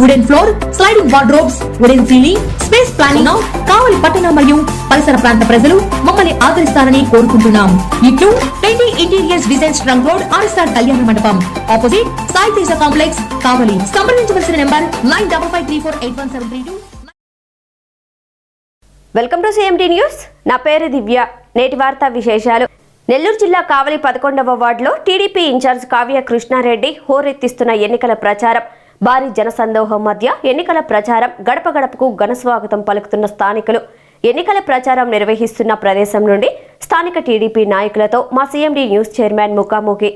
wooden floor sliding wardrobes wooden ceiling space planning Kavali పట్టణ మరియు పరిసర ప్రాంత ప్రజలు మమ్మల్ని ఆదరిస్తారని కోరుకుంటున్నాం. ఇట్లు twenty interiors designs trunk road RSR Kalyana Mandapam. Opposite Sai Teja complex Kavali. సంప్రదించవలసిన number nine double five three four eight one seven three two. Welcome to CMT news. నా పేరు దివ్య. నేటి వార్తా విశేషాలు. నెల్లూరు జిల్లా కావలి పదకొండవ వార్డులో టీడీపీ ఇన్ఛార్జ్ కావ్య కృష్ణారెడ్డి హోరెత్తిస్తున్న ఎన్నికల ప్రచారం. భారీ జనసందోహం మధ్య ఎన్నికల ప్రచారం గడప గడపకు ఘనస్వాగతం పలుకుతున్న స్థానికులు. ఎన్నికల ప్రచారం నిర్వహిస్తున్న ప్రదేశం నుండి స్థానిక టీడీపీ నాయకులతో మా సీఎండీ న్యూస్ చైర్మన్ ముఖాముఖి.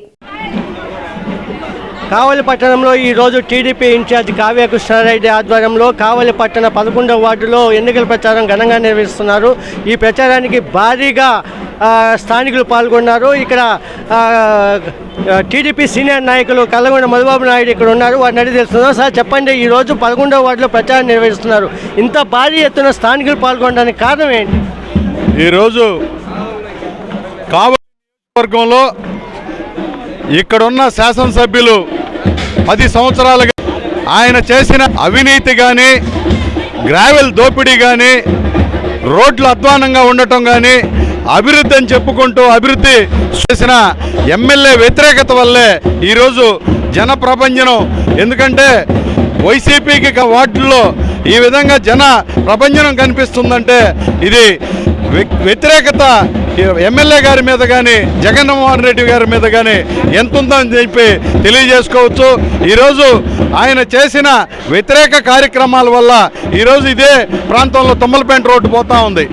కావలి పట్టణంలో ఈరోజు టీడీపీ ఇన్ఛార్జ్ కావ్య కృష్ణారెడ్డి ఆధ్వర్యంలో కావలి పట్టణ పదకొండవ వార్డులో ఎన్నికల ప్రచారం ఘనంగా నిర్వహిస్తున్నారు. ఈ ప్రచారానికి భారీగా స్థానికులు పాల్గొన్నారు. ఇక్కడ టీడీపీ సీనియర్ నాయకులు కల్లగొండ మధుబాబు నాయుడు ఇక్కడ ఉన్నారు. వారిని అడిగి తెలుస్తున్నారు సార్ చెప్పండి ఈ రోజు పదకొండవ వార్డులో ప్రచారం నిర్వహిస్తున్నారు. ఇంత భారీ ఎత్తున స్థానికులు పాల్గొనడానికి కారణం ఏంటి? ఈరోజు కావలి వర్గంలో ఇక్కడున్న శాసనసభ్యులు పది సంవత్సరాలుగా ఆయన చేసిన అవినీతి కానీ గ్రావెల్ దోపిడీ కానీ రోడ్లు అధ్వానంగా ఉండటం కానీ అభివృద్ధి అని చెప్పుకుంటూ అభివృద్ధి చేసిన ఎమ్మెల్యే వ్యతిరేకత వల్లే ఈరోజు జన ప్రభంజనం ఎందుకంటే వైసీపీకి వార్డుల్లో ఈ విధంగా జన ప్రపంచం కనిపిస్తుందంటే ఇది వ్యతిరేకత ఎమ్మెల్యే గారి మీద కానీ జగన్మోహన్ రెడ్డి గారి మీద కానీ ఎంత ఉందని చెప్పి తెలియజేసుకోవచ్చు. ఈరోజు ఆయన చేసిన వ్యతిరేక కార్యక్రమాల వల్ల ఈరోజు ఇదే ప్రాంతంలో తుమ్మలపేంట రోడ్డు పోతా ఉంది.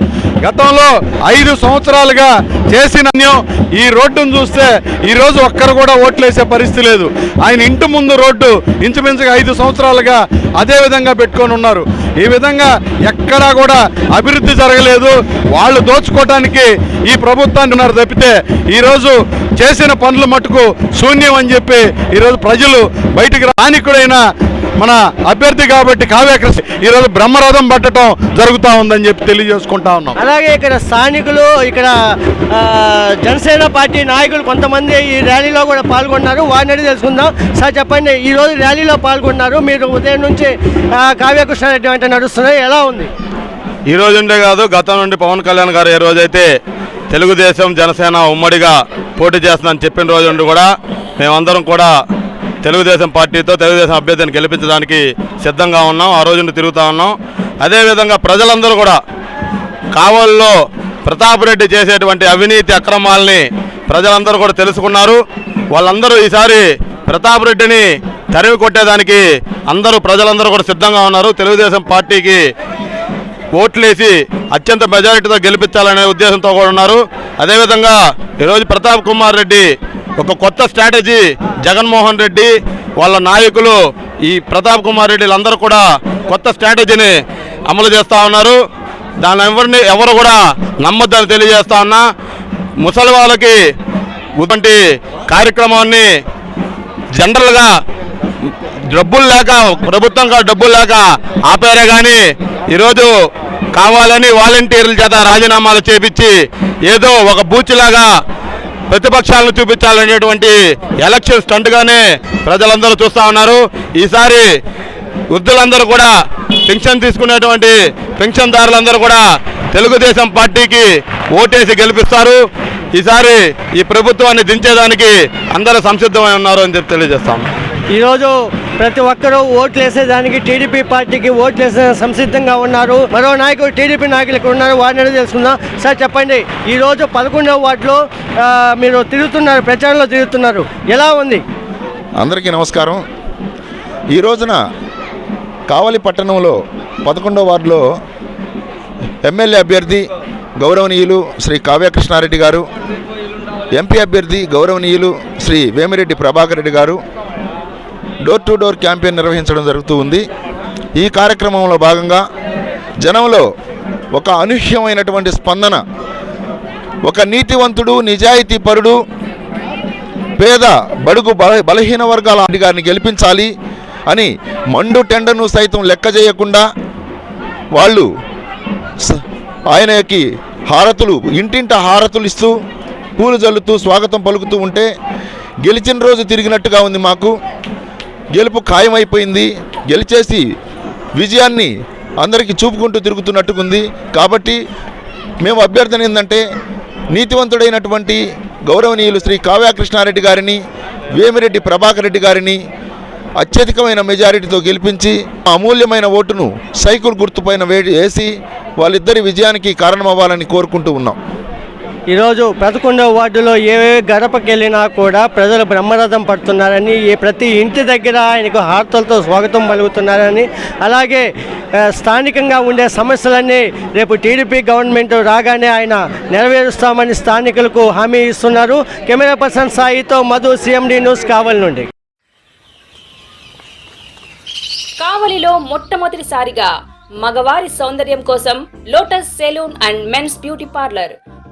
గతంలో ఐదు సంవత్సరాలుగా చేసిన అన్యం ఈ రోడ్డును చూస్తే ఈరోజు ఒక్కరు కూడా ఓట్లేసే పరిస్థితి లేదు. ఆయన ఇంటి ముందు రోడ్డు ఇంచుమించుగా ఐదు సంవత్సరాలుగా అదే విధంగా పెట్టుకొని ఉన్నారు. ఈ విధంగా ఎక్కడా కూడా అభివృద్ధి జరగలేదు. వాళ్ళు దోచుకోవడానికి ఈ ప్రభుత్వాన్ని ఉన్నారు తప్పితే ఈరోజు చేసిన పనులు మటుకు శూన్యం అని చెప్పి ఈరోజు ప్రజలు బయటికి రానికుడైన మన అభ్యర్థి కాబట్టి కావ్యకృష్ణ ఈరోజు బ్రహ్మరథం పట్టడం జరుగుతూ ఉందని చెప్పి తెలియజేసుకుంటా ఉన్నాం. అలాగే ఇక్కడ స్థానికులు ఇక్కడ జనసేన పార్టీ నాయకులు కొంతమంది ఈ ర్యాలీలో కూడా పాల్గొన్నారు. వారిని అడిగి తెలుసుకుందాం. సార్ చెప్పండి ఈ రోజు ర్యాలీలో పాల్గొన్నారు. మీరు ఉదయం నుంచి కావ్యకృష్ణారెడ్డి వెంట నడుస్తున్నారు. ఎలా ఉంది? ఈ రోజుండే కాదు గతం నుండి పవన్ కళ్యాణ్ గారు ఏ రోజైతే తెలుగుదేశం జనసేన ఉమ్మడిగా పోటీ చేస్తుందని చెప్పిన రోజు నుండి కూడా మేమందరం కూడా తెలుగుదేశం పార్టీతో తెలుగుదేశం అభ్యర్థిని గెలిపించడానికి సిద్ధంగా ఉన్నాం ఆ రోజున తిరుగుతూ ఉన్నాం. అదేవిధంగా ప్రజలందరూ కూడా కావల్లో ప్రతాప్ రెడ్డి చేసేటువంటి అవినీతి అక్రమాలని ప్రజలందరూ కూడా తెలుసుకున్నారు. వాళ్ళందరూ ఈసారి ప్రతాప్ రెడ్డిని తరిమి కొట్టేదానికి అందరూ ప్రజలందరూ కూడా సిద్ధంగా ఉన్నారు. తెలుగుదేశం పార్టీకి ఓట్లేసి అత్యంత మెజారిటీతో గెలిపించాలనే ఉద్దేశంతో కూడా ఉన్నారు. అదేవిధంగా ఈరోజు ప్రతాప్ కుమార్ రెడ్డి ఒక కొత్త స్ట్రాటజీ జగన్మోహన్ రెడ్డి వాళ్ళ నాయకులు ఈ ప్రతాప్ కుమార్ రెడ్డిలందరూ కూడా కొత్త స్ట్రాటజీని అమలు చేస్తూ ఉన్నారు. దాని ఎవరిని ఎవరు కూడా నమ్మొద్దని తెలియజేస్తా ఉన్నా. ముసలి వాళ్ళకి ఇటువంటి కార్యక్రమాన్ని జనరల్గా డబ్బులు లేక ప్రభుత్వంగా డబ్బులు లేక ఆపారే కానీ ఈరోజు కావాలని వాలంటీర్ల చేత రాజీనామాలు చేపించి ఏదో ఒక బూచిలాగా ప్రతిపక్షాలను చూపించాలనేటువంటి ఎలక్షన్ స్టంట్గానే ప్రజలందరూ చూస్తూ ఉన్నారు. ఈసారి వృద్ధులందరూ కూడా పెన్షన్ తీసుకునేటువంటి పెన్షన్దారులందరూ కూడా తెలుగుదేశం పార్టీకి ఓటేసి గెలిపిస్తారు. ఈసారి ఈ ప్రభుత్వాన్ని దించేదానికి అందరూ సంసిద్ధమై ఉన్నారు అని చెప్పి తెలియజేస్తాం. ఈరోజు ప్రతి ఒక్కరూ ఓట్లు వేసేదానికి టీడీపీ పార్టీకి ఓట్లు వేసే సంసిద్ధంగా ఉన్నారు. మరో నాయకుడు టీడీపీ నాయకులు ఇక్కడ ఉన్నారు. వారిని తెలుసుకుందాం. సార్ చెప్పండి. ఈరోజు పదకొండవ వార్డులో మీరు తిరుగుతున్నారు ప్రచారంలో తిరుగుతున్నారు. ఎలా ఉంది? అందరికీ నమస్కారం. ఈ రోజున కావలి పట్టణంలో పదకొండవ వార్డులో ఎమ్మెల్యే అభ్యర్థి గౌరవనీయులు శ్రీ కావ్యకృష్ణారెడ్డి గారు ఎంపీ అభ్యర్థి గౌరవనీయులు శ్రీ వేమిరెడ్డి ప్రభాకర్ రెడ్డి గారు డోర్ టు డోర్ క్యాంపెయిన్ నిర్వహించడం జరుగుతూ ఉంది. ఈ కార్యక్రమంలో భాగంగా జనంలో ఒక అనూహ్యమైనటువంటి స్పందన ఒక నీతివంతుడు నిజాయితీ పరుడు పేద బడుగు బల బలహీన వర్గాల రెడ్డి గారిని గెలిపించాలి అని మండు టెండర్ను సైతం లెక్క చేయకుండా వాళ్ళు ఆయనకి హారతులు ఇంటింట హారతులు ఇస్తూ పూలు జల్లుతూ స్వాగతం పలుకుతూ ఉంటే గెలిచిన రోజు తిరిగినట్టుగా ఉంది మాకు. గెలుపు ఖాయమైపోయింది. గెలిచేసి విజయాన్ని అందరికీ చూపుకుంటూ తిరుగుతున్నట్టుకుంది కాబట్టి మేము అభ్యర్థన ఏంటంటే నీతివంతుడైనటువంటి గౌరవనీయులు శ్రీ కావ్యాకృష్ణారెడ్డి గారిని వేమిరెడ్డి ప్రభాకర్ రెడ్డి గారిని అత్యధికమైన మెజారిటీతో గెలిపించి అమూల్యమైన ఓటును సైకిల్ గుర్తుపైన వేడి వేసి వాళ్ళిద్దరి విజయానికి కారణమవ్వాలని కోరుకుంటూ ఉన్నాం. ఈరోజు పదకొండవ వార్డులో ఏ గడపకి వెళ్ళినా కూడా ప్రజలు బ్రహ్మరథం పడుతున్నారని ఈ ప్రతి ఇంటి దగ్గర ఆయనకు హార్తలతో స్వాగతం పలుకుతున్నారని అలాగే స్థానికంగా ఉండే సమస్యలన్నీ రేపు టీడీపీ గవర్నమెంట్ రాగానే ఆయన నెరవేరుస్తామని స్థానికులకు హామీ ఇస్తున్నారు. కెమెరా పర్సన్ సాయితో మధు సిఎండి న్యూస్ కావలి నుండి. కావలిలో మొట్టమొదటిసారిగా మగవారి సౌందర్యం కోసం lotus saloon and men's beauty parlour